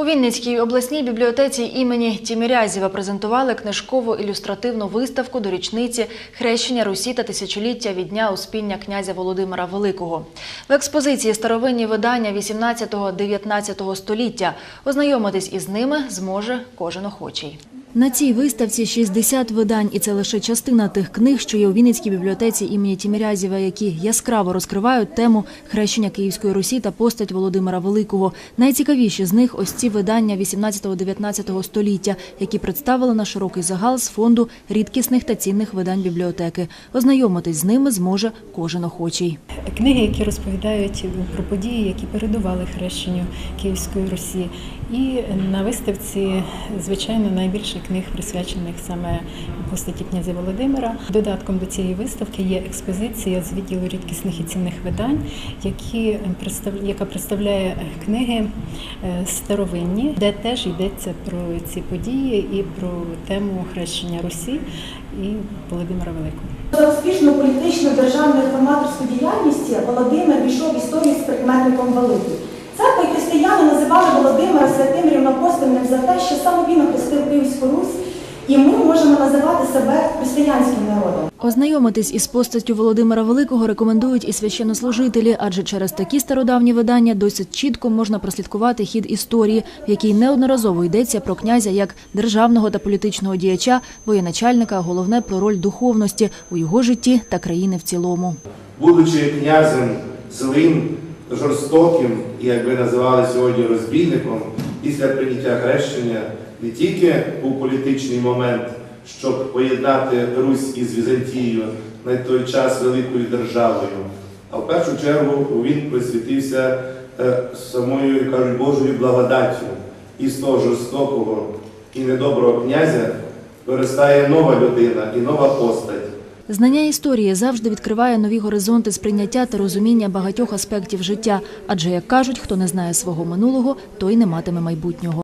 У Вінницькій обласній бібліотеці імені Тімірязєва презентували книжкову ілюстративну виставку до річниці хрещення Русі та тисячоліття від дня успіння князя Володимира Великого. В експозиції старовинні видання 18-19 століття. Ознайомитись із ними зможе кожен охочий. На цій виставці 60 видань, і це лише частина тих книг, що є у Вінницькій бібліотеці імені Тімірязєва, які яскраво розкривають тему хрещення Київської Русі та постать Володимира Великого. Найцікавіші з них ось ці видання 18-19 століття, які представили на широкий загал з фонду рідкісних та цінних видань бібліотеки. Ознайомитись з ними зможе кожен охочий. Книги, які розповідають про події, які передували хрещенню Київської Русі. І на виставці, звичайно, найбільше книг присвячених саме постаті князя Володимира. Додатком до цієї виставки є експозиція з відділу рідкісних і цінних видань, які представ- яка представляє книги е, старовинні, де теж йдеться про ці події і про тему хрещення Русі і Володимира Великого. За успішну політичну державну реформаторську діяльність Володимир війшов в історію з прикметником великий. Церква і християни називали Володимира святим рівнопостельним за те, що саме він Київську Русь, і ми можемо називати себе християнським народом. Ознайомитись із постаттю Володимира Великого рекомендують і священнослужителі, адже через такі стародавні видання досить чітко можна прослідкувати хід історії, в якій неодноразово йдеться про князя як державного та політичного діяча, воєначальника, а головне про роль духовності у його житті та країни в цілому. будучи князем злим, жорстоким і, як ви називали сьогодні, розбійником, після прийняття хрещення не тільки був політичний момент, щоб поєднати Русь із Візантією на той час великою державою, а в першу чергу він присвятився е, самою, кажуть, Божою благодаттю. І з того жорстокого і недоброго князя виростає нова людина і нова постать. Знання історії завжди відкриває нові горизонти сприйняття та розуміння багатьох аспектів життя, адже як кажуть, хто не знає свого минулого, той не матиме майбутнього.